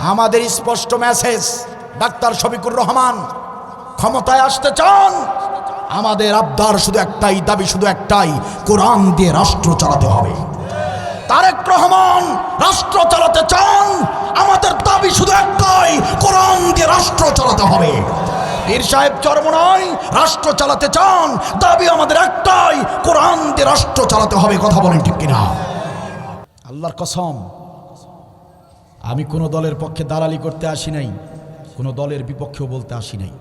আমাদের স্পষ্ট message doctor Shafiqur Rahman, ক্ষমতায় আসতে চান? আমাদের আবদার শুধু একটাই, দাবি শুধু একটাই, কোরআন দিয়ে রাষ্ট্র চালাতে হবে। তারেক রহমান, রাষ্ট্র চালাতে চান? আমাদের দাবি শুধু একটাই, কোরআন দিয়ে রাষ্ট্র চালাতে হবে। পীর সাহেব চর্ম চরমনায়, রাষ্ট্র চালাতে চান? দাবি আমাদের একটাই, কোরআন দিয়ে রাষ্ট্র চালাতে হবে, কথা বলেন ঠিক কিনা? আল্লাহর কসম আমি কোনো দলের পক্ষে দালালি করতে আসি নাই, কোনো দলের বিপক্ষেও বলতে আসি নাই।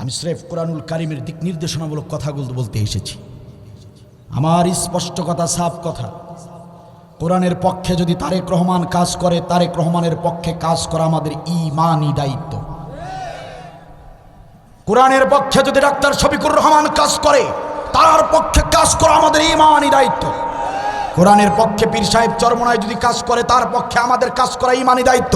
আমি স্রেফ কোরআনুল কারিমের দিক নির্দেশনামূলক কথাগুলো বলতে এসেছি। আমার স্পষ্ট কথা, সাফ কথা। কোরআনের পক্ষে যদি তারেক রহমান কাজ করে, তারেক রহমানের পক্ষে কাজ করা আমাদের ইমানই দায়িত্ব। কোরআনের পক্ষে যদি ডাক্তার শফিকুর রহমান কাজ করে তার পক্ষে কাজ করা আমাদের ইমানই দায়িত্ব। কোরআনের পক্ষে পীর সাহেব চরমনায় যদি কাজ করে, তার পক্ষে আমাদের কাজ করা ইমানই দায়িত্ব।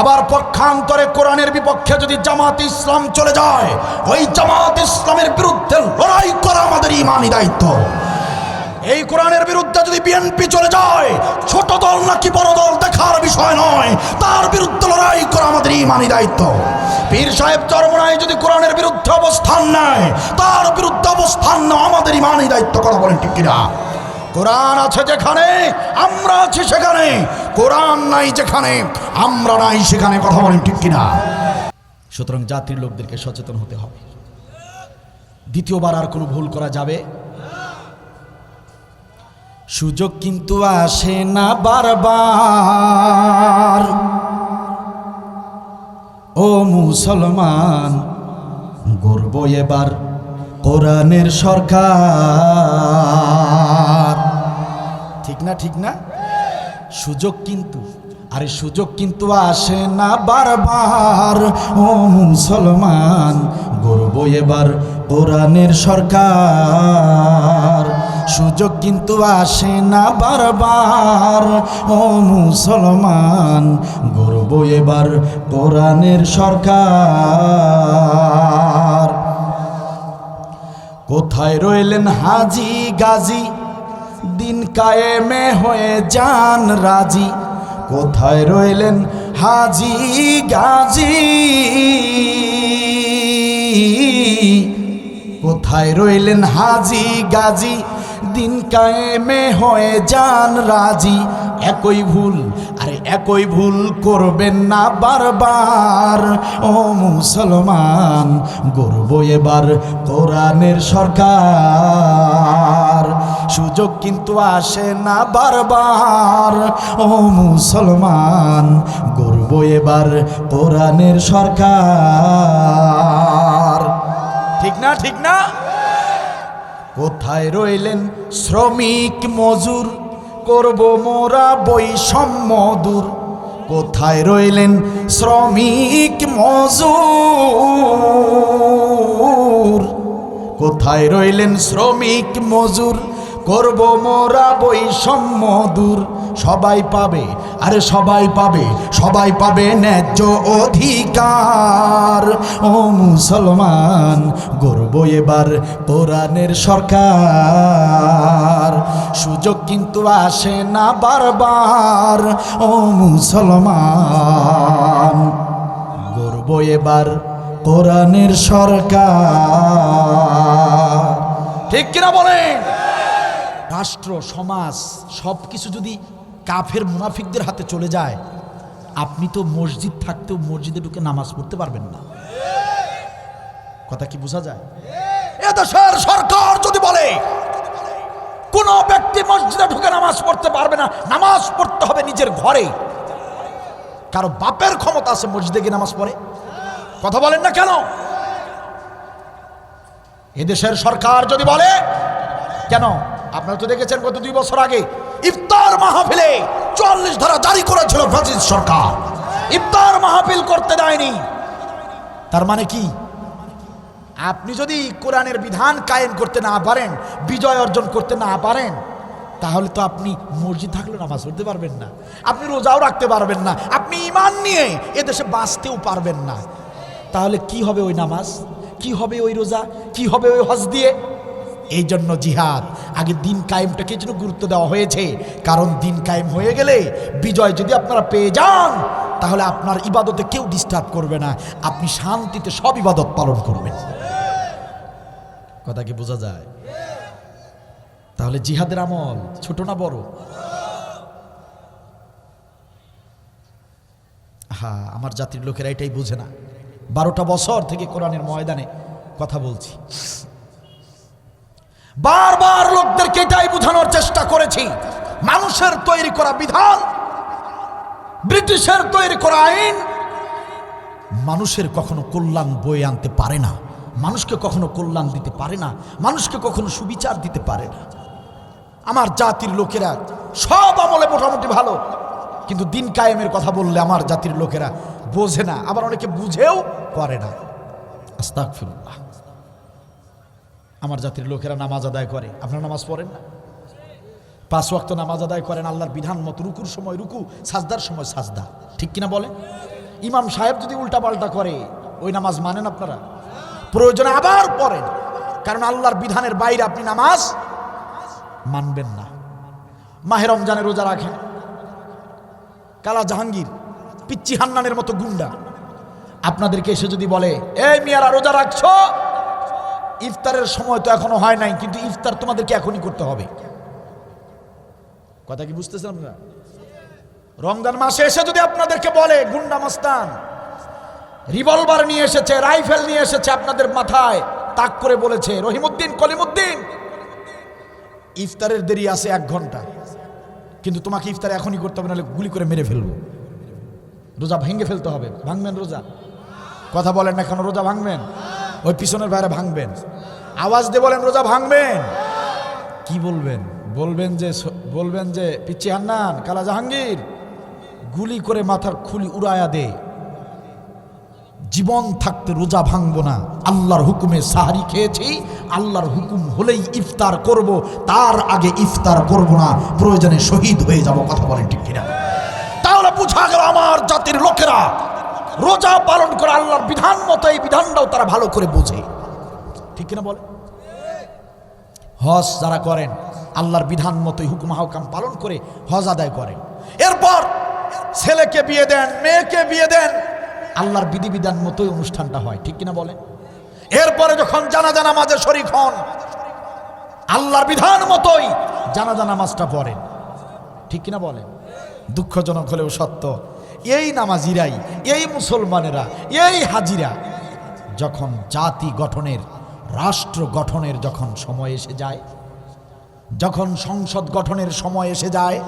আবার পক্ষান্তরে কোরআনের বিপক্ষে যদি জামাত ইসলাম চলে যায়, ওই জামাত ইসলামের বিরুদ্ধে লড়াই করা আমাদের ইমানই দায়িত্ব। এই কোরআনের বিরুদ্ধে যদি বিএনপি চলে যায়, ছোট দল নাকি বড় দল দেখার বিষয় নয়, তার বিরুদ্ধে লড়াই করা আমাদের ইমানই দায়িত্ব। পীর সাহেব চরমনায় যদি কোরআনের বিরুদ্ধে অবস্থান নেয়, তার বিরুদ্ধে অবস্থান নেওয়া আমাদের ইমানই দায়িত্ব, কথা বলেন ঠিক কিনা? কোরআন আছে যেখানে, আমরা আছি সেখানে। কোরআন নাই যেখানে, আমরা নাই সেখানে, কথা বলেন ঠিক কিনা? সুতরাং জাতির লোকদেরকে সচেতন হতে হবে। দ্বিতীয়বার আর কোনো ভুল করা যাবে? সুযোগ কিন্তু আসে না বারবার। ও মুসলমান গর্ব এবার কোরআনের সরকার। ঠিক না ঠিক না? সুযোগ কিন্তু, আরে সুযোগ কিন্তু আসে না বারবার। ও মুসলমান গর্ব এবার কোরআনের সরকার। সুযোগ কিন্তু আসে না বারবার। ও মুসলমান গর্ব এবার কোরআনের সরকার। কোথায় রইলেন হাজি গাজী? দিন কায়েমে হয়ে যান রাজি। কোথায় রইলেন হাজি গাজি? কোথায় রইলেন হাজি গাজি? দিন কায়েমে হয়ে যান রাজি। একই ভুল আরে একই ভুল করবেন না বারবার। ও মুসলমান, গর্ব এবার কোরআনের সরকার। সুযোগ কিন্তু আসে না বারবার। ও মুসলমান, গর্ব এবার কোরআনের সরকার। ঠিক না ঠিক না? কোথায় রইলেন শ্রমিক মজুর? করব মোরা বৈষম্য দূর। কোথায় রইলেন শ্রমিক মজুর? কোথায় রইলেন শ্রমিক মজুর? করব মোরা বৈষম্য দূর। সবাই পাবে, আরে সবাই পাবে সবাই পাবে ন্যায্য অধিকার। ও মুসলমান গর্ব এবার কোরআনের সরকার। সুযোগ কিন্তু আসে না বারবার, ও মুসলমান। গর্ব এবার কোরআনের সরকার। ঠিক কিনা বলেন? রাষ্ট্র, সমাজ সব কিছু যদি কাফের মুনাফিকদের হাতে চলে যায়, আপনি তো মসজিদ থাকতেও মসজিদে ঢুকে নামাজ পড়তে পারবেন না। কথা কি বোঝা যায়? এ এদেশের সরকার যদি বলে কোন ব্যক্তি মসজিদে ঢুকে নামাজ পড়তে পারবে না। নামাজ পড়তে হবে নিজের ঘরে। কারও বাপের ক্ষমতা আছে মসজিদে গিয়ে নামাজ পড়ে। কথা বলেন না কেন? এদেশের সরকার যদি বলে, কেন? আপনারা তো দেখেছেন গত দুই বছর আগে ইফতার মাহফিলে চুয়াল্লিশ ধারা জারি করেছিল ব্রাজিল সরকার। ইফতার মাহফিল করতে দেয়নি। তার মানে কি? আপনি যদি কোরআনের বিধান কায়েম করতে না পারেন, বিজয় অর্জন করতে না পারেন, তাহলে তো আপনি মসজিদ থাকলে নামাজ পড়তে পারবেন না, আপনি রোজাও রাখতে পারবেন না, আপনি ইমান নিয়ে এদেশে বাঁচতেও পারবেন না। তাহলে কি হবে ওই নামাজ? কি হবে ওই রোজা? কি হবে ওই হজ দিয়ে? এই জন্য জিহাদ। আগে দিন কায়েমটাকে জন্য গুরুত্ব দেওয়া হয়েছে। কারণ দিন কায়েম হয়ে গেলে বিজয় যদি আপনারা পেয়ে যান, তাহলে আপনার ইবাদতে কেউ ডিস্টার্ব করবে না। আপনি শান্তিতে সব ইবাদত পালন করবেন। কথা কি বোঝা যায়? তাহলে জিহাদের আমল ছোট না বড়? হ্যাঁ আমার জাতির লোকেরা এটাই বোঝে না। বারোটা বছর থেকে কোরআনের ময়দানে কথা বলছি। বারবার লোকদেরকে এটাই বোঝানোর চেষ্টা করেছি। মানুষের তৈরি করা বিধান, ব্রিটিশের তৈরি করা আইন, মানুষের কখনো কল্যাণ বয়ে আনতে পারে না। মানুষকে কখনো কল্যাণ দিতে পারে না, মানুষকে কখনো সুবিচার দিতে পারে না। আমার জাতির লোকেরা সব আমলে মোটামুটি ভালো, কিন্তু দিন কায়েমের কথা বললে আমার জাতির লোকেরা বোঝে না, আবার অনেকে বুঝেও করে না। আস্তাগফিরুল্লাহ। আমার জাতির লোকেরা নামাজ আদায় করে, আপনারা নামাজ পড়েন না? পাঁচ ওয়াক্ত নামাজ আদায় করেন, আল্লাহর বিধান মতো রুকুর সময় রুকু, সাজদার সময় সাজদা। ঠিক কিনা বলে ইমাম সাহেব যদি উল্টাপাল্টা করে, ওই নামাজ মানেন আপনারা? প্রয়োজনে আবার পড়েন। কারণ আল্লাহর বিধানের বাইরে আপনি নামাজ মানবেন না। মাহে রমজানে রোজা রাখেন। কালা জাহাঙ্গীর, পিচ্চি হান্নানের মতো গুন্ডা। আপনাদেরকে এসে যদি বলে, এই মিয়ারা, রোজা রাখছো? ইফতারের সময় তো এখনও হয় নাই, কিন্তু ইফতার তোমাদেরকে এখনই করতে হবে। কথা কি বুঝতেছেন আপনারা? রমজান মাসে এসে যদি আপনাদেরকে বলে, গুন্ডা মস্তান রিভলভার নিয়ে এসেছে, রাইফেল নিয়ে এসেছে আপনাদের মাথায়। তাক করে বলেছে, রহিমুদ্দিন, কলিমুদ্দিন। ইফতারের দেরি আছে এক ঘণ্টা। কিন্তু তোমাকে ইফতার এখনই করতে হবে, নাহলে গুলি করে মেরে ফেলব। রোজা ভেঙে ফেলতে হবে। ভাঙবেন রোজা? কথা বলেন না কেন, রোজা ভাঙবেন? ওই পিছনের বাইরে ভাঙবেন। আওয়াজ দিয়ে বলেন, রোজা ভাঙবেন? কি বলবেন? বলবেন যে বলবেন যে পিচ্ছি হান্নান, কালা জাহাঙ্গীর, গুলি করে মাথার খুলি উড়ায়া দে। জীবন থাকতে রোজা ভাঙবো না। আল্লাহর হুকুমে সাহারি খেয়েছি। আল্লাহর হুকুম হলেই ইফতার করব। তার আগে ইফতার করব না। প্রয়োজনে শহীদ হয়ে যাব, কথা বলেন ঠিক কিনা। তাহলে বুঝা গেল আমার জাতির লোকেরা, রোজা পালন করে আল্লাহর বিধান মতো এই বিধানটাও তারা ভালো করে বোঝে। ঠিক কিনা বলে? হজ যারা করেন, আল্লাহর বিধান মতোই হুকুম হাউকাম পালন করে হজ আদায় করেন। এরপর ছেলেকে বিয়ে দেন, মেয়েকে বিয়ে দেন আল্লাহর বিধিবিধান মতোই অনুষ্ঠানটা হয়, ঠিক কিনা বলেন? এরপরে যখন জানাজা নামাজে শরিক হন, আল্লাহর বিধান মতোই জানাজা নামাজটা পড়েন, ঠিক কিনা বলেন? দুঃখজনক হলেও সত্য, এই নামাজিরাই, এই মুসলমানেরা, এই হাজিরা, যখন জাতি গঠনের, রাষ্ট্র গঠনের যখন সময় এসে যায়, যখন সংসদ গঠনের সময় এসে যায়,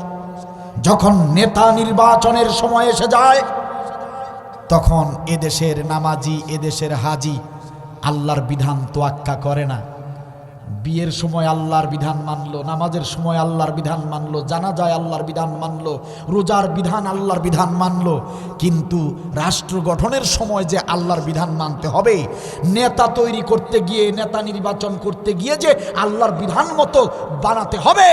যখন নেতা নির্বাচনের সময় এসে যায় তখন এদেশের নামাজি এদেশের হাজি আল্লাহর বিধান তোয়াক্কা করে না। বিয়ের সময় আল্লাহর বিধান মানলো, নামাজের সময় আল্লাহর বিধান মানলো জানা যায় আল্লাহর বিধান মানলো, রোজার বিধান আল্লাহর বিধান মানলো। কিন্তু রাষ্ট্র গঠনের সময় যে আল্লাহর বিধান মানতে হবে, নেতা তৈরি করতে গিয়ে, নেতা নির্বাচন করতে গিয়ে যে আল্লাহর বিধান মতো বানাতে হবে,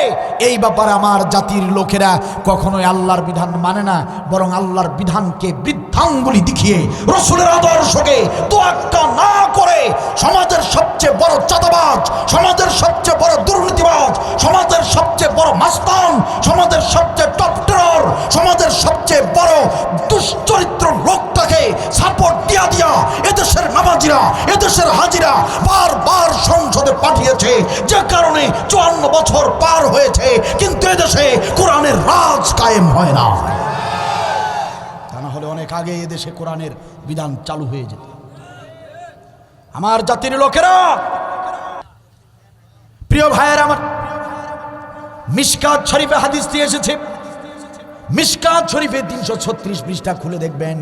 এই ব্যাপারে আমার জাতির লোকেরা কখনোই আল্লাহর বিধান মানে না, বরং আল্লাহর বিধানকে বৃদ্ধাঙ্গুলি দেখিয়ে রসুলের আদর্শকে তোয়াক্কা না করে সমাজের সবচেয়ে বড় চাঁদাবাজ সমাজের সবচেয়ে বড় দুর্নীতিবাজ, সমাজের সবচেয়ে বড় মাস্তান, সমাজের সবচেয়ে টপ টেরর সমাজের সবচেয়ে বড় দুশ্চরিত্র লোকটাকে সাপোর্ট দিয়া দিয়া এদেশের নামাজিরা, এদেশের হাজিরা বারবার সংসদে পাঠিয়েছে। যে কারণে চুয়ান্ন বছর পার হয়েছে, কিন্তু এদেশে কোরআনের রাজ কায়েম হয় না। তা না হলে অনেক আগে এদেশে কোরআনের বিধান চালু হয়ে যেত। আমার জাতির লোকেরা প্রিয় ভাইয়ের, আমার মিসকাত শরীফে হাদিস দিয়ে এসেছে। মিসকাত শরীফে তিনশো ছত্রিশ পৃষ্ঠা খুলে দেখবেন।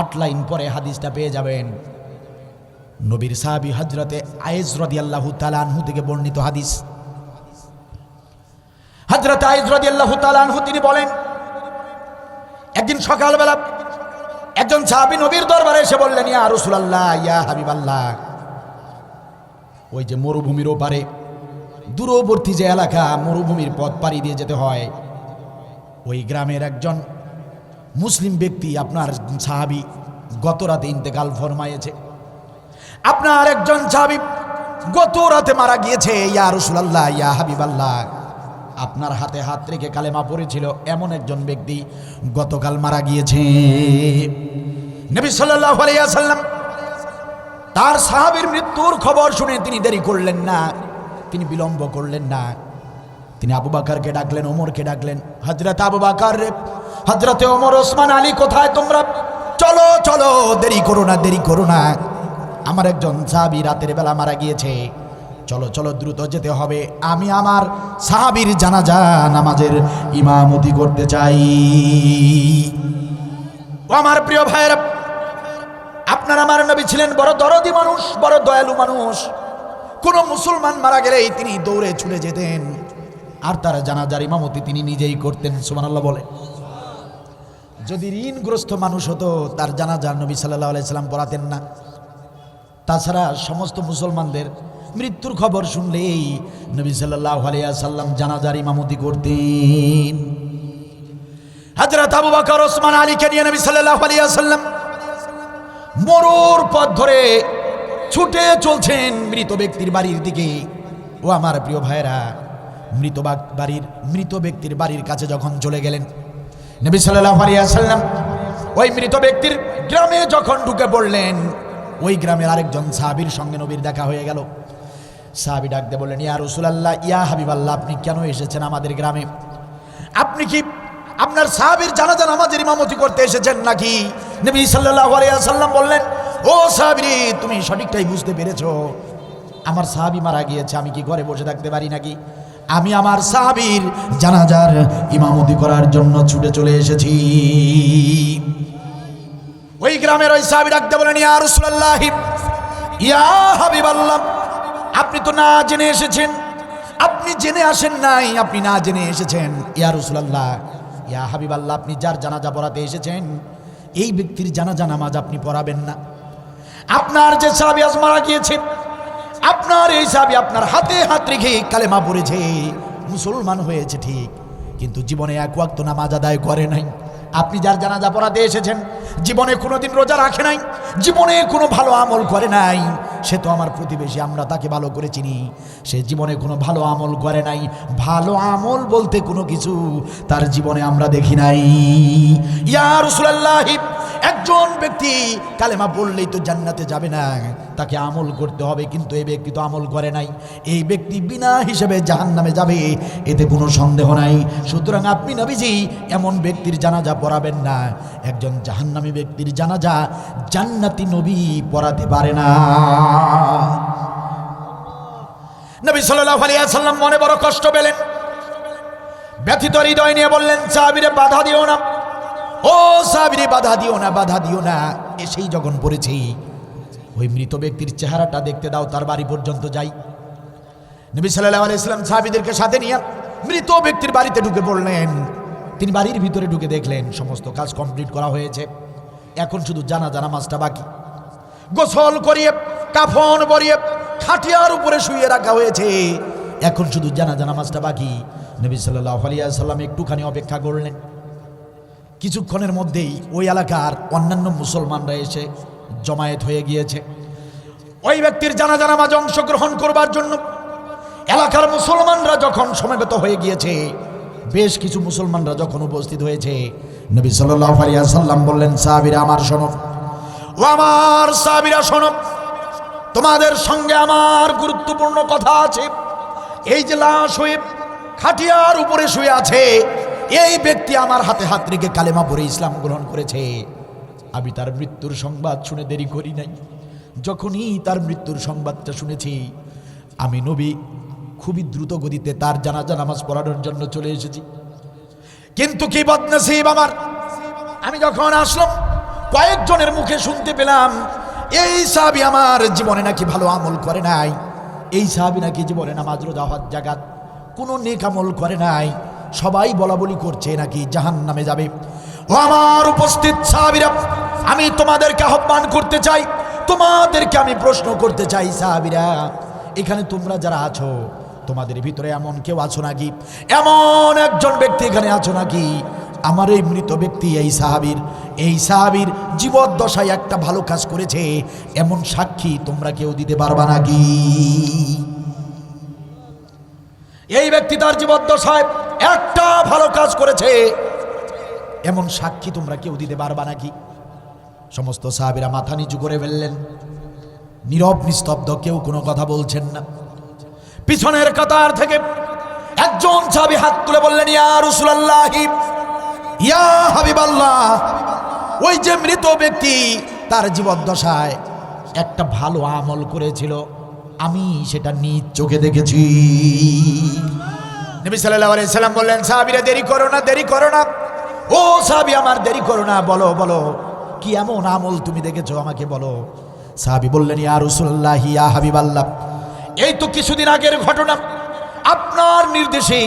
আট লাইন পরে হাদিসটা পেয়ে যাবেন। নবীর সাহাবি হজরতে আয়েজ রদি আল্লাহ তালানহু থেকে বর্ণিত হাদিস। হজরত আয়েজ রদি আল্লাহ তালানহু তিনি বলেন, একদিন সকালবেলা একজন সাহাবি নবীর দরবারে এসে বললেন, ইয়া রসুলাল্লাহ, ইয়া হাবিবাল্লাহ। ওই যে মরুভূমির ওপারে দূরবর্তী যে এলাকা, মরুভূমির পথ পাড়ি দিয়ে যেতে হয়। ওই গ্রামের একজন মুসলিম ব্যক্তি আপনার সাহাবি গত রাতে ইন্তেকাল ফরমাইয়েছে আপনার একজন সাহাবি গত রাতে মারা গিয়েছে, ইয়া রসুলাল্লাহ, ইয়া হাবিবাল্লাহ। আপনার হাতে হাত রেখে কালেমা পড়েছিল এমন একজন ব্যক্তি গতকাল মারা গিয়েছে। নবী আলাইহি সাল্লাম তার সাহাবীর মৃত্যুর খবর শুনে তিনি দেরি করলেন না। তিনি বিলম্ব করলেন না। তিনি আবু বাকারকে ডাকলেন, ওমরকে ডাকলেন হজরত আবু বাকার রে হজরতে ওমর, ওসমান আলী কোথায় তোমরা? চলো চলো, দেরি করো না, দেরি করো না। আমার একজন সাহাবি রাতের বেলা মারা গিয়েছে। চলো চলো, দ্রুত যেতে হবে। আমি আমার সাহাবির জানাজা নামাজের ইমামতি করতে চাই। আমার প্রিয় ভাইয়েরা, আপনার আমার নবী ছিলেন, বড় দরদি মানুষ, বড় দয়ালু মানুষ। কোন মুসলমান মারা গেলে তিনি দৌড়ে ছুটে যেতেন। আর তার জানাজার ইমামতি তিনি নিজেই করতেন, সুবহানাল্লাহ বলে। যদি ঋণগ্রস্ত মানুষ হতো, তার জানাজার নবী সাল্লাহ আলাইসাল্লাম পড়াতেন না। তাছাড়া সমস্ত মুসলমানদের মৃত্যুর খবর শুনলেই নবী সাল্লাহ আলিয়াল্লাম জানাজার ইমামতি করতেন। হাজরত আবু বকর, ওসমান আলীকে নিয়ে নবী সাল্লাহ আলিয়াল্লাম মরুর পথ ধরে ছুটে চলছেন মৃত ব্যক্তির বাড়ির দিকে। ও আমার প্রিয় ভাইরা মৃত বাড়ির, মৃত ব্যক্তির বাড়ির কাছে যখন চলে গেলেন, নবী সাল্লাল্লাহু আলাইহি সাল্লাম ওই মৃত ব্যক্তির গ্রামে যখন ঢুকে পড়লেন, ওই গ্রামের আরেকজন সাহাবীর সঙ্গে নবীর দেখা হয়ে গেল। সাহাবী ডাকতে বললেন, ইয়া রাসূলুল্লাহ, ইয়া হাবিবাল্লাহ, আপনি কেন এসেছেন আমাদের গ্রামে? আপনি কি আপনার সাহাবীর জানাজা নামাজের ইমামতি করতে এসেছেন নাকি? নবী সাল্লাল্লাহু আলাইহি সাল্লাম বললেন ও সাহাবী তুমি সঠিকটাই বুঝতে পেরেছ। আমার সাহাবী মারা গিয়েছে, আমি কি ঘরে বসে থাকতে পারি নাকি? আমি আমার সাহাবীর জানাজার ইমামতি করার জন্য ছুটে চলে এসেছি। ওই গ্রামের ওই সাহাবী ডাকতে বলেন, ইয়া রাসূলুল্লাহ, ইয়া হাবিবাল্লাহ, আপনি তো না জেনে এসেছেন। আপনি জেনে আসেন নাই, আপনি না জেনে এসেছেন। ইয়া রাসূলুল্লাহ, ইয়া হাবিবাল্লাহ, আপনি যার জানাজা পড়াতে এসেছেন, এই ব্যক্তির জানাজা নামাজ আপনি পড়াবেন না। আপনার যে সাহাবী আজ মারা গিয়েছে আপনার এই সাহাবী আপনার হাতে হাত রেখে কালেমা পড়েছে। মুসলমান হয়েছে ঠিক, কিন্তু জীবনে এক ওয়াক্ত নামাজ আদায় করে নাই। আপনি যার জানাজা পড়াতে এসেছেন, জীবনে কোনোদিন রোজা রাখে নাই, জীবনে কোনো ভালো আমল করে নাই। সে তো আমার প্রতিবেশী, আমরা তাকে ভালো করে চিনি। সে জীবনে কোনো ভালো আমল করে নাই। ভালো আমল বলতে কোনো কিছু তার জীবনে আমরা দেখি নাই। ইয়া রাসূলুল্লাহ একজন ব্যক্তি কালেমা বললেই তো জান্নাতে যাবে না। তাকে আমল করতে হবে, কিন্তু এই ব্যক্তি তো আমল করে নাই। এই ব্যক্তি বিনা হিসেবে জাহান নামে যাবে, এতে কোনো সন্দেহ নাই। সুতরাং আপনি নবীজি, এমন ব্যক্তির জানাজা পড়াবেন না। একজন জাহান্নামী ব্যক্তির জানাজা জান্নাতি নবী পড়াতে পারে না। নবী সাল্লাল্লাহু আলাইহি সাল্লাম মনে বড় কষ্ট পেলেন। ব্যথিত হৃদয় নিয়ে বললেন, সাহাবীরে বাধা দিও না। ও সাবিরে, বাধা দিও না, বাধা দিও না। এসেই যখন পড়েছি, ওই মৃত ব্যক্তির চেহারাটা দেখতে দাও, তার বাড়ি পর্যন্ত যাই। নবী সাল্লাল্লাহু আলাইহি সাল্লাম সাহাবীদেরকে সাথে নিয়ে মৃত ব্যক্তির বাড়িতে ঢুকে পড়লেন। তিনি বাড়ির ভিতরে ঢুকে দেখলেন, সমস্ত কাজ কমপ্লিট করা হয়েছে। এখন শুধু জানা জানা নামাজটা বাকি। গোসল করিয়ে, কাফন পরিয়ে, খাটিয়ার উপরে শুয়ে রাখা হয়েছে। এখন শুধু জানা জানা নামাজটা বাকি। নবী সাল্লাল্লাহু আলাইহি সাল্লাম একটুখানি অপেক্ষা করলেন। কিছুক্ষণের মধ্যেই ওই এলাকার অন্যান্য মুসলমানরা এসে জমায়েত হয়ে গিয়েছে। ওই ব্যক্তির জানাজা নামাজ অংশগ্রহণ করবার জন্য এলাকার মুসলমানরা যখন সমবেত হয়ে গিয়েছে, বেশ কিছু মুসলমানরা যখন উপস্থিত হয়েছে, নবী আলাইহি সাল্লাম বললেন, সাহাবীরা আমার শোনো। ও আমার সাহাবীরা, শোনো। তোমাদের সঙ্গে আমার গুরুত্বপূর্ণ কথা আছে। এই যে লাশ হয়ে খাটিয়ার উপরে শুয়ে আছে এই ব্যক্তি আমার হাতে হাত রেখে কালেমা পরে ইসলাম গ্রহণ করেছে। আমি তার মৃত্যুর সংবাদ শুনে দেরি করি নাই। যখনই তার মৃত্যুর সংবাদটা শুনেছি, আমি নবী খুবই দ্রুত গতিতে তার জানাজা নামাজ পড়ানোর জন্য চলে এসেছি। কিন্তু কি বদনসিব আমার? আমি যখন আসলাম, কয়েকজনের মুখে শুনতে পেলাম, এই সাহাবি আমার জীবনে নাকি ভালো আমল করে নাই। এই সাহাবি নাকি জীবনে নামাজ, রোজা, হজ জাগাত কোনো নেক আমল করে নাই। সবাই বলা বলি করছে নাকি জাহান নামে যাবে। আমার উপস্থিত সাহাবিরা, আমি তোমাদেরকে আহ্বান করতে চাই, তোমাদেরকে আমি প্রশ্ন করতে চাই সাহাবিরা, এখানে তোমরা যারা আছো, তোমাদের ভিতরে এমন কেউ আছো নাকি? এমন একজন ব্যক্তি এখানে আছো নাকি? আমার এই মৃত ব্যক্তি, এই সাহাবীর এই সাহাবীর জীবদ্দশায় একটা ভালো কাজ করেছে, এমন সাক্ষী তোমরা কেউ দিতে পারবা নাকি? এই ব্যক্তি তার জীবদ্দশায় একটা ভালো কাজ করেছে। এমন সাক্ষী তোমরা কেউ দিতে পারবা নাকি? সমস্ত সাহাবিরা মাথা নিচু করে ফেললেন নীরব, নিস্তব্ধ, কেউ কোনো কথা বলছেন না। পিছনের কাতার থেকে একজন সাহাবী হাত তুলে বললেন, ইয়া ইয়া ওই যে মৃত ব্যক্তি, তার জীবদ্দশায় একটা ভালো আমল করেছিল। আমি সেটা নিজ চোখে দেখেছি। নবী সাল্লাল্লাহু আলাইহি সাল্লাম বললেন, সাহাবীরা, দেরি করো না, দেরি করো না। ও সাহাবী, আমার দেরি করো না, বলো বলো। কি এমন আমল তুমি দেখেছ আমাকে বলো? সাহাবী বললেন, ইয়া রাসূলুল্লাহ, ইয়া হাবিবাল্লাহ, এই তো কিছুদিন আগের ঘটনা। আপনার নির্দেশে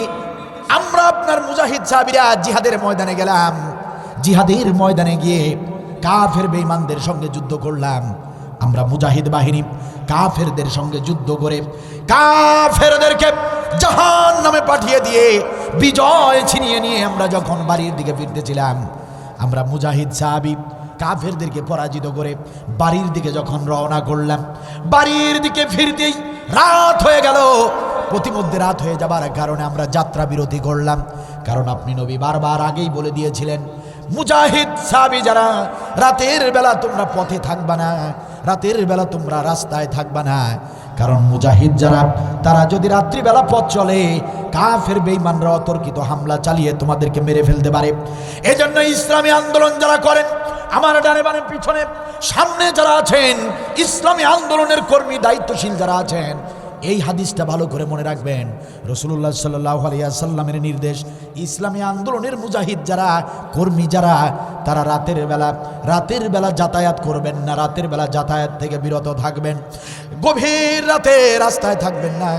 আমরা আপনার মুজাহিদ সাহাবীরা জিহাদের ময়দানে গেলাম। জিহাদের ময়দানে গিয়ে কাফের বেঈমানদের সঙ্গে যুদ্ধ করলাম। আমরা মুজাহিদ বাহিনী কাফেরদের সঙ্গে যুদ্ধ করে কাফেরদেরকে জাহান নামে পাঠিয়ে দিয়ে বিজয় ছিনিয়ে নিয়ে আমরা যখন বাড়ির দিকে ফিরতেছিলাম, আমরা মুজাহিদ সাহাবি কাফেরদেরকে পরাজিত করে বাড়ির দিকে যখন রওনা করলাম, বাড়ির দিকে ফিরতেই রাত হয়ে গেল। প্রতিমধ্যে রাত হয়ে যাবার কারণে আমরা যাত্রা বিরতি করলাম, কারণ আপনি নবী বারবার আগেই বলে দিয়েছিলেন, মুজাহিদ সাহাবি যারা, রাতের বেলা তোমরা পথে থাকবা না, রাতের বেলা তোমরা রাস্তায় থাকবা না কারণ মুজাহিদ যারা, তারা যদি রাত্রিবেলা পথ চলে, কাফের বেঈমানরা অতর্কিত হামলা চালিয়ে তোমাদেরকে মেরে ফেলতে পারে। এজন্য ইসলামী আন্দোলন যারা করেন, আমার ডানে বানে পিছনে, সামনে যারা আছেন, ইসলামী আন্দোলনের কর্মী, দায়িত্বশীল যারা আছেন, এই হাদিসটা ভালো করে মনে রাখবেন। রসুল্লাহ সাল্লাহ নির্দেশ, ইসলামী আন্দোলনের মুজাহিদ যারা, কর্মী যারা, তারা রাতের বেলা রাতের বেলা যাতায়াত করবেন না, রাতের বেলা যাতায়াত থেকে বিরত থাকবেন। গভীর রাতে রাস্তায় থাকবেন না।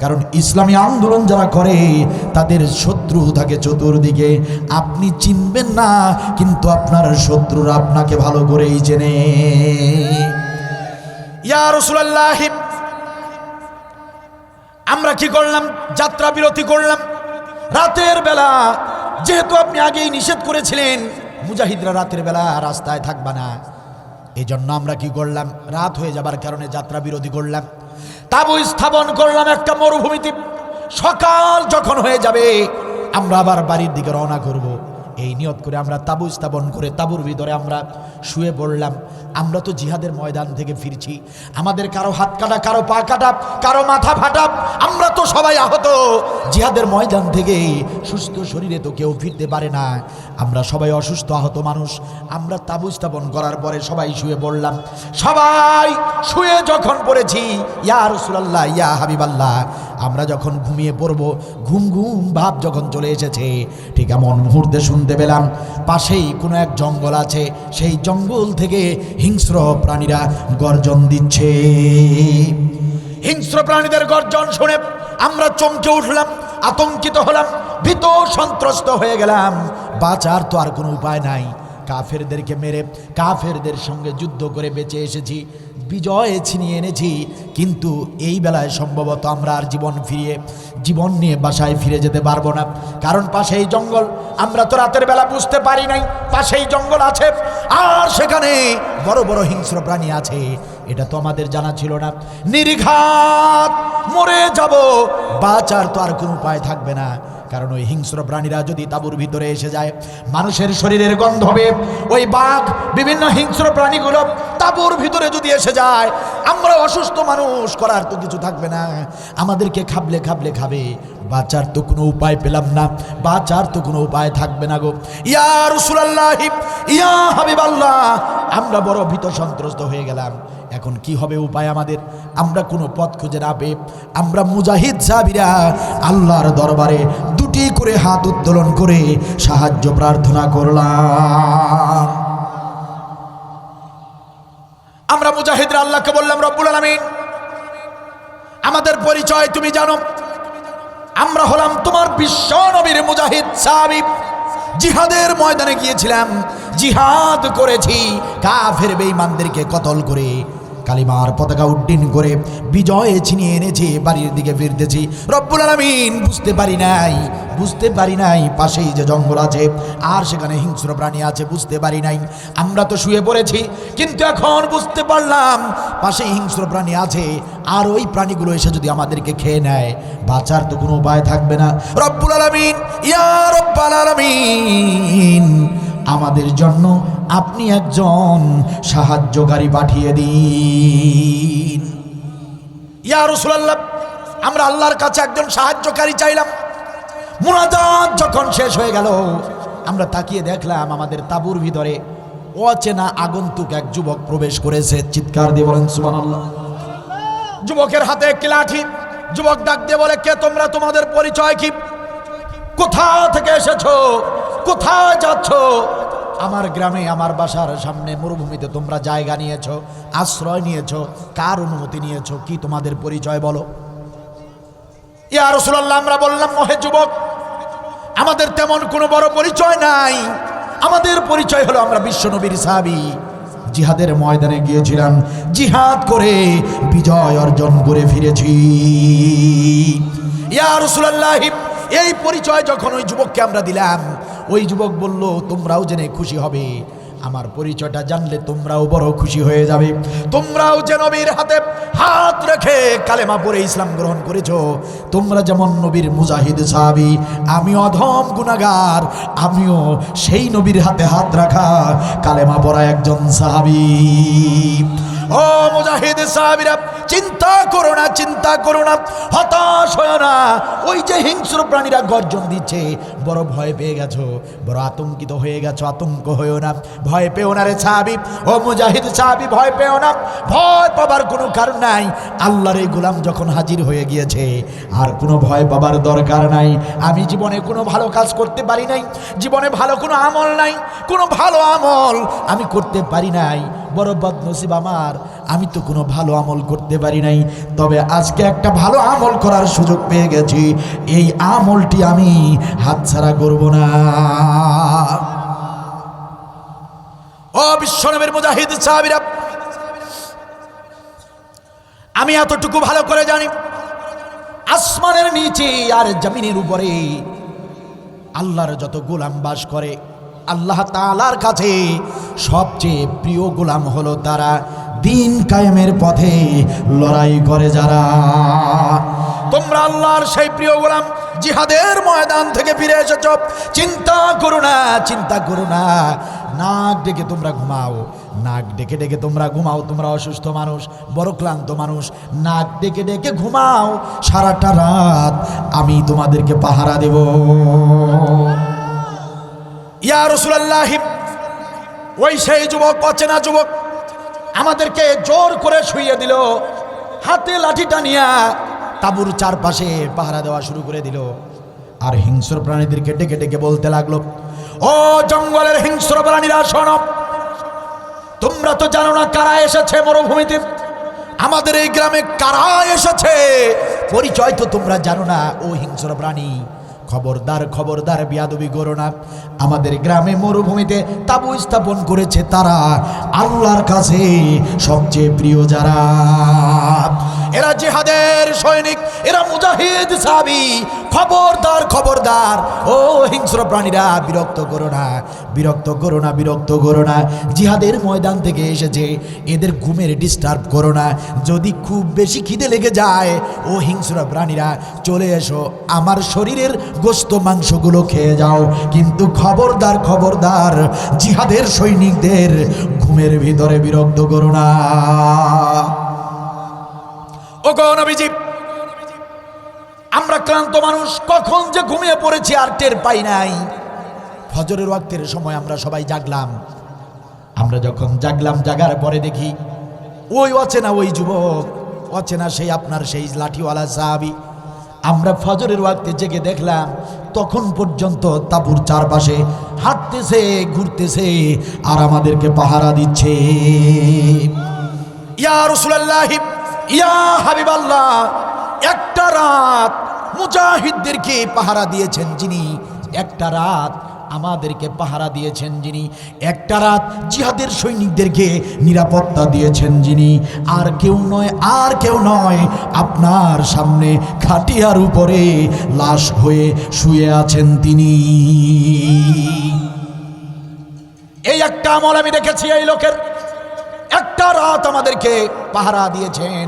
কারণ ইসলামী আন্দোলন যারা করে, তাদের শত্রু থাকে চতুর্দিকে। আপনি চিনবেন না, কিন্তু আপনার শত্রুরা আপনাকে ভালো করেই চেনে। আমরা কি করলাম? যাত্রা বিরতি করলাম। রাতের বেলা, যেহেতু আপনি আগেই নিষেধ করেছিলেন, মুজাহিদরা রাতের বেলা রাস্তায় থাকবা না। এই জন্য আমরা কি করলাম? রাত হয়ে যাবার কারণে যাত্রা বিরতি করলাম। তাবু স্থাপন করলাম একটা মরুভূমিতে। সকাল যখন হয়ে যাবে, আমরা আবার বাড়ির দিকে রওনা করব। এই নিয়ত করে আমরা তাবু স্থাপন করে তাবুর ভিতরে আমরা শুয়ে পড়লাম। আমরা তো জিহাদের ময়দান থেকে ফিরছি। আমাদের কারও হাত কাটা, কারও পা কাটা, কারও মাথা ফাটা, আমরা তো সবাই আহত। জিহাদের ময়দান থেকে সুস্থ শরীরে তো কেউ ফিরতে পারে না। আমরা সবাই অসুস্থ, আহত মানুষ। আমরা তাবু স্থাপন করার পরে সবাই শুয়ে পড়লাম। সবাই শুয়ে যখন পড়েছি, ইয়া রসুলাল্লাহ, ইয়া হাবিবাল্লাহ, আমরা যখন ঘুমিয়ে পড়ব, ঘুম ঘুম ভাব যখন চলে এসেছে, ঠিক এমন মুহূর্তে শুনতে পেলাম, পাশেই কোনো এক জঙ্গল আছে, সেই জঙ্গল থেকে হিংস্র প্রাণীরা গর্জন দিচ্ছে। হিংস্র প্রাণীদের গর্জন শুনে আমরা চমকে উঠলাম, আতঙ্কিত হলাম, ভীত সন্ত্রস্ত হয়ে গেলাম। বাঁচার তো আর কোনো উপায় নাই। কাফেরদেরকে মেরে কাফেরদের সঙ্গে যুদ্ধ করে বেঁচে এসেছি, বিজয় ছিনিয়ে এনেছি, কিন্তু এই বেলায় সম্ভবত আমরা আর জীবন ফিরিয়ে, জীবন নিয়ে বাসায় ফিরে যেতে পারব না। কারণ পাশেই জঙ্গল, আমরা তো রাতের বেলা বুঝতে পারি নাই, পাশেই জঙ্গল আছে, আর সেখানে বড় বড় হিংস্র প্রাণী আছে, এটা তো আমাদের জানা ছিল না। নির্ঘাত মরে যাব, বাঁচার তো আর কোনো উপায় থাকবে না। কারণ ওই হিংস্র প্রাণীরা যদি তাবুর ভিতরে এসে যায়, মানুষের শরীরের গন্ধ হবে। ওই বাঘ, বিভিন্ন হিংস্র প্রাণীগুলো তাবুর ভিতরে যদি এসে যায়, আমরা অসুস্থ মানুষ, করার তো কিছু থাকবে না। আমাদেরকে খাবলে খাবলে খাবে বাঁচার তো কোনো উপায় পেলাম না, বাঁচার তো কোনো উপায় থাকবে না গো। ইয়া রসুলাল্লাহ, ইয়া হাবিবাল্লাহ, আমরা বড় ভীত সন্ত্রস্ত হয়ে গেলাম। এখন কি হবে উপায় আমাদের? আমরা কোনো পথ খুঁজে না পেয়ে আমরা মুজাহিদ সাহাবিরা আল্লাহর দরবারে দুটি করে হাত উত্তোলন করে সাহায্য প্রার্থনা করলাম। আমরা মুজাহিদরা আল্লাহকে বললাম, রব্বুল আলামিন, আমাদের পরিচয় তুমি জানো আমরা হলাম তোমার বিশ্ব নবীর মুজাহিদ সাহাবি। জিহাদের ময়দানে গিয়েছিলাম। জিহাদ করেছি। কাফের বেঈমানদেরকে কতল করে কালিমার পতাকা উড্ডীন করে বিজয় ছিনিয়ে এনেছে, বাড়ির দিকে ফিরতেছি। রব্বুল আলামিন, বুঝতে পারি নাই, বুঝতে পারি নাই, পাশেই যে জঙ্গল আছে, আর সেখানে হিংস্র প্রাণী আছে, বুঝতে পারি নাই। আমরা তো শুয়ে পড়েছি, কিন্তু এখন বুঝতে পারলাম পাশে হিংস্র প্রাণী আছে, আর ওই প্রাণীগুলো এসে যদি আমাদেরকে খেয়ে নেয়, বাঁচার তো কোনো উপায় থাকবে না। রব্বুল আলামিন, ইয়া রব্বাল আলামিন আমাদের জন্য আপনি একজন সাহায্যকারী পাঠিয়ে দিন। ইয়া রসুলাল্লাহ, আমরা আল্লাহর কাছে একজন সাহায্যকারী চাইলাম। মুনাজাত যখন শেষ হয়ে গেল, আমরা তাকিয়ে দেখলাম আমাদের তাবুর ভিতরে অচেনা আগন্তুক এক যুবক প্রবেশ করেছে। চিৎকার দিয়ে বলেন, সুবহানাল্লাহ। যুবকের হাতে একটি লাঠি, যুবক ডাক দিয়ে বলে, কে তোমরা? তোমাদের পরিচয় কি? কোথা থেকে এসেছ? কোথায় যাচ্ছ? আমার গ্রামে, আমার বাসার সামনে মরুভূমিতে তোমরা জায়গা নিয়েছো, আশ্রয় নিয়েছো, কার অনুমতি নিয়েছো, কি তোমাদের পরিচয় বলো? ইয়া রসুলাল্লাহ, আমরা বললাম মহে যুবক, আমাদের তেমন কোনো বড় পরিচয় নাই। আমাদের পরিচয় হলো আমরা বিশ্বনবীর সাহাবি। জিহাদের ময়দানে গিয়েছিলাম, জিহাদ করে বিজয় অর্জন করে ফিরেছি। ইয়া রসুলাল্লাহ, এই পরিচয় যখন ওই যুবককে আমরা দিলাম ওই যুবক বলল, তোমরাও জেনে খুশি হবে। আমার পরিচয়টা জানলে তোমরাও বড় খুশি হয়ে যাবে। তোমরাও যে নবীর হাতে হাত রেখে কালেমা পরে ইসলাম গ্রহণ করেছ, তোমরা যেমন নবীর মুজাহিদ সাহাবি, আমিও অধম গুনাগার আমিও সেই নবীর হাতে হাত রাখা কালেমা পরা একজন সাহাবি। ও মুজাহিদ সাহাবিরা চিন্তা করো না, চিন্তা করো না। হতাশ হয় না। ওই যে হিংস্র প্রাণীরা গর্জন দিচ্ছে, বড় ভয় পেয়ে গেছো, বড় আতঙ্কিত হয়ে গেছো, আতঙ্ক হয়েও না। ভয় পেও না রে সাহাবি। ও মুজাহিদ সাহাবি, ভয় পেও না। ভয় পাবার কোনো কারণ নাই। আল্লাহর এই গোলাম যখন হাজির হয়ে গিয়েছে, আর কোনো ভয় পাবার দরকার নাই। আমি জীবনে কোনো ভালো কাজ করতে পারি নাই। জীবনে ভালো কোনো আমল নাই। কোনো ভালো আমল আমি করতে পারি নাই। বড় বদনসিব আমার। আমি তো কোনো ভালো আমল করতে পারি নাই, তবে আজকে একটা ভালো আমল করার সুযোগ পেয়ে গেছি। এই আমলটি আমি হাতছাড়া করব না। ও মুজাহিদ সাহাবিরা, আমি এতটুকু ভালো করে জানি, আসমানের নিচে আর জমিনের উপরে আল্লাহর যত গোলাম বাস করে, আল্লাহ তালার কাছে সবচেয়ে প্রিয় গোলাম হলো তারা। দিন কায়েমের পথে লড়াই করে যারা। তোমরা আল্লাহর সেই প্রিয় গোলাম জিহাদের ময়দান থেকে ফিরে এসেছ। চিন্তা করো না, চিন্তা করো না। নাক ডেকে তোমরা ঘুমাও। নাক ডেকে ডেকে তোমরা ঘুমাও। তোমরা অসুস্থ মানুষ, বড় ক্লান্ত মানুষ। নাক ডেকে ডেকে ঘুমাও। সারাটা রাত আমি তোমাদেরকে পাহারা দেব। ইয়া রসুলাল্লাহ, ওই সেই যুবক, অচেনা যুবক আমাদেরকে জোর করে শুইয়ে দিল। হাতে লাঠিটা নিয়া তাবুর চারপাশে পাহারা দেওয়া শুরু করে দিল। আর হিংস্র প্রাণীদেরকে ডেকে ডেকে বলতে লাগল, ও জঙ্গলের হিংস্র প্রাণীরা, শোনো। তোমরা তো জানো না কারা এসেছে মরুভূমিতে। আমাদের এই গ্রামে কারা এসেছে? পরিচয় তো তোমরা জানো না, ও হিংস্র প্রাণী। খবরদার খবরদার, বিয়াদবি করো না। আমাদের গ্রামে মরুভূমিতে তাবু স্থাপন করেছে তারা। আল্লাহর কাছে সবচেয়ে প্রিয় যারা। এরা জেহাদের সৈনিক, এরা মুজাহিদ সাবি খবরদার খবরদার। ও হিংস্র প্রাণীরা, বিরক্ত করো না, বিরক্ত করো না, বিরক্ত করো না। জিহাদের ময়দান থেকে এসেছে, এদের ঘুমের ডিস্টার্ব করো না। যদি খুব বেশি খিদে লেগে যায়, ও হিংস্র প্রাণীরা, চলে এসো। আমার শরীরের গোস্ত মাংসগুলো খেয়ে যাও। কিন্তু খবরদার খবরদার, জিহাদের সৈনিকদের ঘুমের ভিতরে বিরক্ত করো না। ও নবীজি, আমরা ক্লান্ত মানুষ, কখন যে ঘুমিয়ে পড়েছি আর টের পাই নাই। ফজরের ওয়াক্তের সময় আমরা সবাই জাগলাম। আমরা যখন জাগলাম, জাগার পরে দেখি, ওই অচেনা ওই যুবক, অচেনা সেই আপনার সেই লাঠিওয়ালা সাহাবি। আমরা ফজরের ওয়াক্তে জেগে দেখলাম, তখন পর্যন্ত তাবুর চারপাশে হাঁটতেছে, ঘুরতেছে, আর আমাদেরকে পাহারা দিচ্ছে। ইয়া ইয়া একটা রাত মুজাহিদদেরকে পাহারা দিয়েছেন যিনি, একটা রাত আমাদেরকে পাহারা দিয়েছেন যিনি। একটা রাত জিহাদের সৈনিকদেরকে নিরাপত্তা দিয়েছেন যিনি। আর কেউ নয়, আর কেউ নয় আপনার সামনে খাটিয়ার উপরে লাশ হয়ে শুয়ে আছেন তিনি। এই একটা আমল আমি দেখেছি এই লোকের। একটা রাত আমাদেরকে পাহারা দিয়েছেন।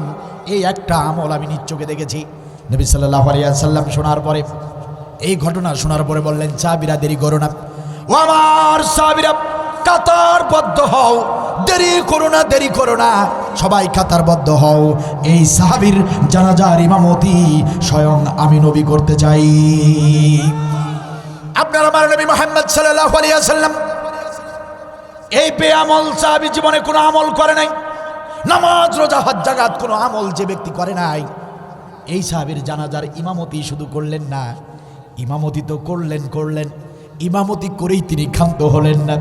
এই একটা আমল আমি নিজ চোখে দেখেছি। নবী সাল্লাহ আলিয়াল্লাম শোনার পরে এই ঘটনা শোনার পরে বললেন সাবিরা দেরি করো না। ও আমার সাবিরা কাতারবদ্ধ হও। দেরি করো না, দেরি করো না। সবাই কাতারবদ্ধ হও। এই সাহাবির জানাজার ইমামতি স্বয়ং আমি নবী করতে চাই। আপনার আমার নবী মোহাম্মদ সাল্লাহ আলিয়াল্লাম এই বেআমল সাহাবি জীবনে কোনো আমল করে নাই। নামাজ, রোজা, হজ জাগাত কোনো আমল যে ব্যক্তি করে নাই। এই সাহাবির জানাজার ইমামতি শুধু করলেন না ইমামতি তো করলেন করলেন। ইমামতি করেই তিনি ক্ষান্ত হলেন না।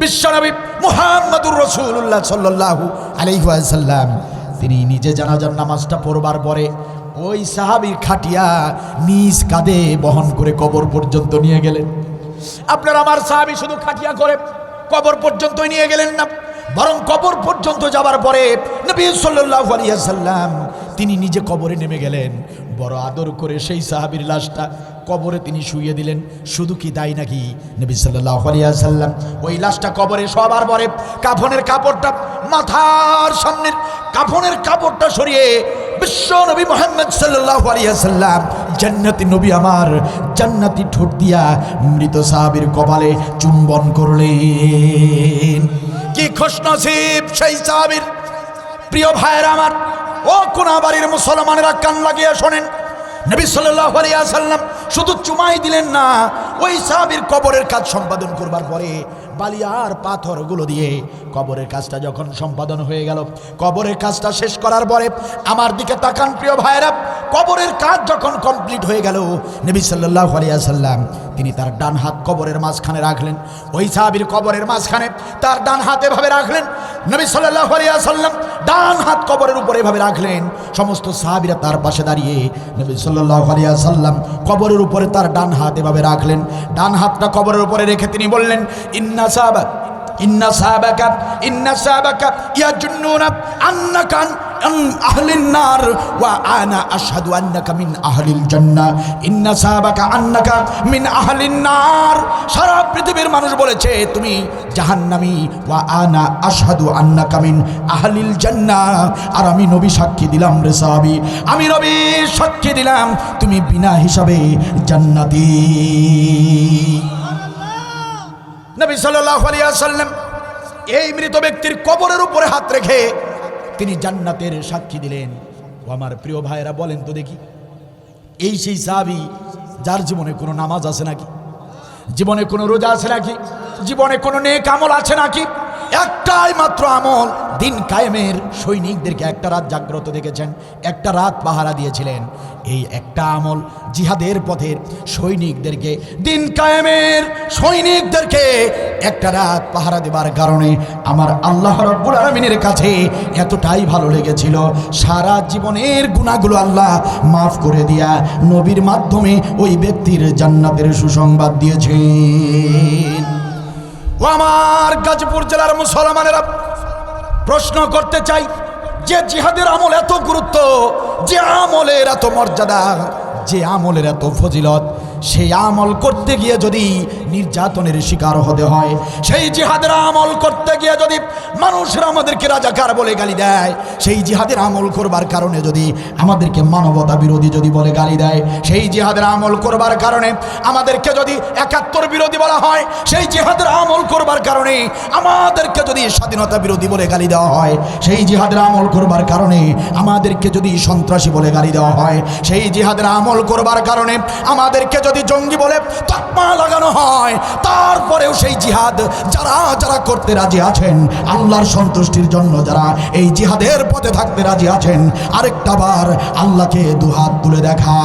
বিশ্বনবী মুহাম্মদুর রসুল্লাহ সাল্লাল্লাহু আলাইহি ওয়াসাল্লাম, তিনি নিজে জানাজার নামাজটা পড়বার পরে ওই সাহাবীর খাটিয়া নিজ কাঁধে বহন করে কবর পর্যন্ত নিয়ে গেলেন। আপনার আমার সাহাবী শুধু খাটিয়া করে কবর পর্যন্তই নিয়ে গেলেন না, বরং কবর পর্যন্ত যাবার পরে নবী সাল্লাল্লাহু আলাইহি সাল্লাম তিনি নিজে কবরে নেমে গেলেন। বড় আদর করে সেই সাহাবীর লাশটা কবরে তিনি শুইয়ে দিলেন। শুধু কি তাই নাকি? নবী সাল্লাল্লাহু আলাইহি সাল্লাম ওই লাশটা কবরে সবার পরে কাফনের কাপড়টা মাথার সামনের কাফনের কাপড়টা সরিয়ে বিশ্ব নবী মোহাম্মদ সাল্লাল্লাহু আলাইহি সাল্লাম জান্নাতি নবী আমার, জান্নাতি ঠোঁট দিয়া মৃত সাহাবীর কপালে চুম্বন করলেন। কি খুশনসিব সেই সাহাবীর। প্রিয় ভাইয়ের আমার ও কোনাবাড়ির মুসলমানেরা কান লাগিয়ে শোনেন। নবী সাল্লাম শুধু চুমাই দিলেন না, ওই সাহাবির কবরের কাজ সম্পাদন করবার পরে বালিয়ার পাথরগুলো দিয়ে কবরের কাজটা যখন সম্পাদন হয়ে গেল, কবরের কাজটা শেষ করার পরে আমার দিকে তাকান প্রিয় ভাইরা কবরের কাজ যখন কমপ্লিট হয়ে গেল, নবী সাল্লাল্লাহু আলাইহি সাল্লাম তিনি তার ডান হাত কবরের মাঝখানে রাখলেন। ওই সাহাবীর কবরের মাঝখানে তার ডান হাত এভাবে রাখলেন। নবী সাল্লাল্লাহু আলাইহি সাল্লাম ডান হাত কবরের উপরে এভাবে রাখলেন। সমস্ত সাহাবীরা তার পাশে দাঁড়িয়ে নবী সাল্লাল্লাহু আলাইহি সাল্লাম কবরের উপরে তার ডান হাত এভাবে রাখলেন। ডান হাতটা কবরের উপরে রেখে তিনি বললেন, ইন্না সাহাবা, ইন্না সাহাবাকা ইন্না সাহাবাকা ইয়াজুন্নুনা আন্নাকা আন আহলিন নার ওয়া আনা আশহাদু আন্নাকা মিন আহলিল জান্নাহ ইন্না সাহাবাকা আন্নাকা মিন আহলিন নার। সারা পৃথিবীর মানুষ বলেছে, তুমি জাহান্নামী। ওয়া আনা আশহাদু আন্নাকা মিন আহলিল জান্নাহ আর আমি নবী সাক্ষী দিলাম রে সাহাবী। আমি নবী সাক্ষী দিলাম, তুমি বিনা হিসাবে জান্নাতি। নবী সাল্লাল্লাহু আলাইহি সাল্লাম এই মৃত ব্যক্তির কবরের উপরে হাত রেখে তিনি জান্নাতের সাক্ষী দিলেন। ও আমার প্রিয় ভাইয়েরা, বলেন তো দেখি, এই সেই সাহাবি, যার জীবনে কোনো নামাজ আছে নাকি? জীবনে কোনো রোজা আছে নাকি? জীবনে কোনো নেক আমল আছে নাকি? একটাই মাত্র আমল, দিন কায়েমের সৈনিকদেরকে একটা রাত জাগ্রত দেখেছেন, একটা রাত পাহারা দিয়েছিলেন। এই একটা আমল জিহাদের পথের সৈনিকদেরকে, দিন কায়েমের সৈনিকদেরকে একটা রাত পাহারা দেবার কারণে আমার আল্লাহ রব্বুল আলমিনের কাছে এতটাই ভালো লেগেছিল। সারা জীবনের গুণাগুলো আল্লাহ মাফ করে দিয়া নবীর মাধ্যমে ওই ব্যক্তির জান্নাতের সুসংবাদ দিয়েছেন। ও আমার গাজীপুর জেলার মুসলমানেরা, প্রশ্ন করতে চাই, যে জিহাদের আমল এত গুরুত্ব, যে আমলের এত মর্যাদা, যে আমলের এত ফজিলত সেই আমল করতে গিয়ে যদি নির্যাতনের শিকার হতে হয়, সেই জিহাদের আমল করতে গিয়ে যদি মানুষরা আমাদেরকে রাজাকার বলে গালি দেয়, সেই জিহাদের আমল করবার কারণে যদি আমাদেরকে মানবতা বিরোধী যদি বলে গালি দেয়, সেই জিহাদের আমল করবার কারণে আমাদেরকে যদি একাত্তর বিরোধী বলা হয়, সেই জিহাদের আমল করবার কারণে আমাদেরকে যদি স্বাধীনতা বিরোধী বলে গালি দেওয়া হয়, সেই জিহাদের আমল করবার কারণে আমাদেরকে যদি সন্ত্রাসী বলে গালি দেওয়া হয়, সেই জিহাদের আমল করবার কারণে আমাদেরকে যদি জঙ্গি বলে তকমা লাগানো হয়, তারপরেও সেই জিহাদ যারা যারা করতে রাজি আছেন, আল্লাহর সন্তুষ্টির জন্য যারা এই জিহাদের পথে থাকতে রাজি আছেন, আরেকটা বার আল্লাহকে দুহাত তুলে দেখা।